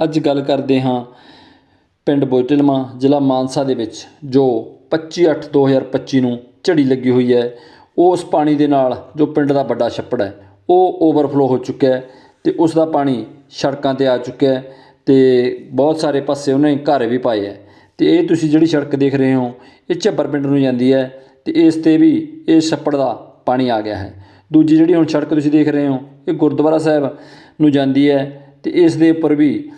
ਅੱਜ ਗੱਲ ਕਰਦੇ ਹਾਂ ਪਿੰਡ ਬੋਟਲਮਾ ਜ਼ਿਲ੍ਹਾ ਮਾਨਸਾ ਦੇ ਵਿੱਚ, ਜੋ 25/8/2025 ਨੂੰ ਝੜੀ ਲੱਗੀ ਹੋਈ ਹੈ। ਉਸ ਪਾਣੀ ਦੇ ਨਾਲ ਜੋ ਪਿੰਡ ਦਾ ਵੱਡਾ ਛੱਪੜ ਹੈ, ਉਹ ਓਵਰਫਲੋ ਹੋ ਚੁੱਕਿਆ ਹੈ ਤੇ ਉਸ ਦਾ ਪਾਣੀ ਸੜਕਾਂ ਤੇ ਆ ਚੁੱਕਿਆ ਹੈ ਤੇ ਬਹੁਤ ਸਾਰੇ ਪਾਸੇ ਉਹਨੇ ਘਰ ਵੀ ਪਾਏ ਹੈ। ਤੇ ਇਹ ਤੁਸੀਂ ਜਿਹੜੀ ਸੜਕ ਦੇਖ ਰਹੇ ਹੋ, ਇਹ ਝੱਬਰ ਪਿੰਡ ਨੂੰ ਜਾਂਦੀ ਹੈ ਤੇ ਇਸ ਤੇ ਵੀ ਇਹ ਛੱਪੜ ਦਾ ਪਾਣੀ ਆ ਗਿਆ ਹੈ। ਦੂਜੀ ਜਿਹੜੀ ਹੁਣ ਸੜਕ ਤੁਸੀਂ ਦੇਖ ਰਹੇ ਹੋ, ਇਹ ਗੁਰਦੁਆਰਾ ਸਾਹਿਬ ਨੂੰ ਜਾਂਦੀ ਹੈ। ਤੇ ਇਸ ਦੇ ਉੱਪਰ ਵੀ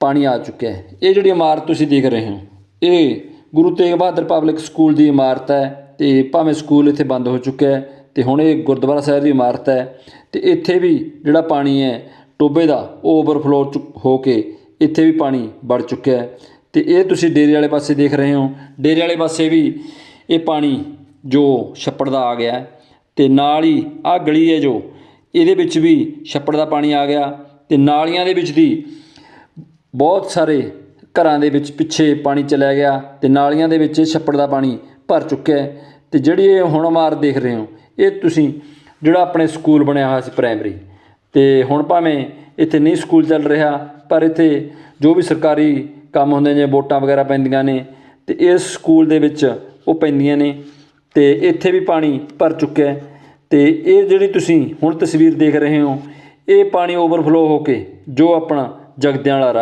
ਪਾਣੀ ਆ ਚੁੱਕਿਆ ਹੈ। ਇਹ ਜਿਹੜੀ ਇਮਾਰਤ ਤੁਸੀਂ ਦੇਖ ਰਹੇ ਹੋ, ਇਹ ਗੁਰੂ ਤੇਗ ਬਹਾਦਰ ਪਬਲਿਕ ਸਕੂਲ ਦੀ ਇਮਾਰਤ ਹੈ ਤੇ ਭਾਵੇਂ ਸਕੂਲ ਇੱਥੇ ਬੰਦ ਹੋ ਚੁੱਕਿਆ ਹੈ ਤੇ ਹੁਣ ਇਹ ਗੁਰਦੁਆਰਾ ਸਾਹਿਬ ਦੀ ਇਮਾਰਤ ਹੈ ਤੇ ਇੱਥੇ ਵੀ ਜਿਹੜਾ ਪਾਣੀ ਹੈ ਟੋਬੇ ਦਾ, ਉਹ ਓਵਰਫਲੋ ਚੁ- ਹੋ ਕੇ ਇੱਥੇ ਵੀ ਪਾਣੀ ਵੜ ਚੁੱਕਿਆ ਹੈ। ਤੇ ਇਹ ਤੁਸੀਂ ਡੇਰੇ ਵਾਲੇ ਪਾਸੇ ਦੇਖ ਰਹੇ ਹੋ, ਡੇਰੇ ਵਾਲੇ ਪਾਸੇ ਵੀ ਇਹ ਪਾਣੀ ਜੋ ਛੱਪੜ ਦਾ ਆ ਗਿਆ ਹੈ ਤੇ ਨਾਲ ਹੀ ਆ ਗਲੀ ਹੈ ਜੋ, ਇਹਦੇ ਵਿੱਚ ਵੀ ਛੱਪੜ ਦਾ ਪਾਣੀ ਆ ਗਿਆ। ਤੇ ਨਾਲੀਆਂ ਦੇ ਵਿੱਚ ਦੀ ਬਹੁਤ ਸਾਰੇ ਘਰਾਂ ਦੇ ਵਿੱਚ ਪਿੱਛੇ ਪਾਣੀ ਚਲਿਆ ਗਿਆ ਤੇ ਨਾਲੀਆਂ ਦੇ ਵਿੱਚ ਛੱਪੜ ਦਾ ਪਾਣੀ ਭਰ ਚੁੱਕਿਆ ਹੈ। ਤੇ ਜਿਹੜੀ ਇਹ ਹੁਣ ਮਾਰ ਦੇਖ ਰਹੇ ਹੋ, ਇਹ ਤੁਸੀਂ ਜਿਹੜਾ ਆਪਣੇ ਸਕੂਲ ਬਣਿਆ ਹੋਇਆ ਸੀ ਪ੍ਰਾਇਮਰੀ ਤੇ ਹੁਣ ਭਾਵੇਂ ਇੱਥੇ ਨਹੀਂ ਸਕੂਲ ਚੱਲ ਰਿਹਾ, ਪਰ ਇੱਥੇ ਜੋ ਵੀ ਸਰਕਾਰੀ ਕੰਮ ਹੁੰਦੇ ਨੇ, ਵੋਟਾਂ ਵਗੈਰਾ ਪੈਂਦੀਆਂ ਨੇ, ਤੇ ਇਸ ਸਕੂਲ ਦੇ ਵਿੱਚ ਉਹ ਪੈਂਦੀਆਂ ਨੇ, ਤੇ ਇੱਥੇ ਵੀ ਪਾਣੀ ਭਰ ਚੁੱਕਿਆ ਹੈ। ਤੇ ਇਹ ਜਿਹੜੀ ਤੁਸੀਂ ਹੁਣ ਤਸਵੀਰ ਦੇਖ ਰਹੇ ਹੋ ਇਹ ਪਾਣੀ ਓਵਰਫਲੋ ਹੋ ਕੇ ਜੋ ਆਪਣਾ ਜਗਦਿਆਂ ਵਾਲਾ ਰਾਹ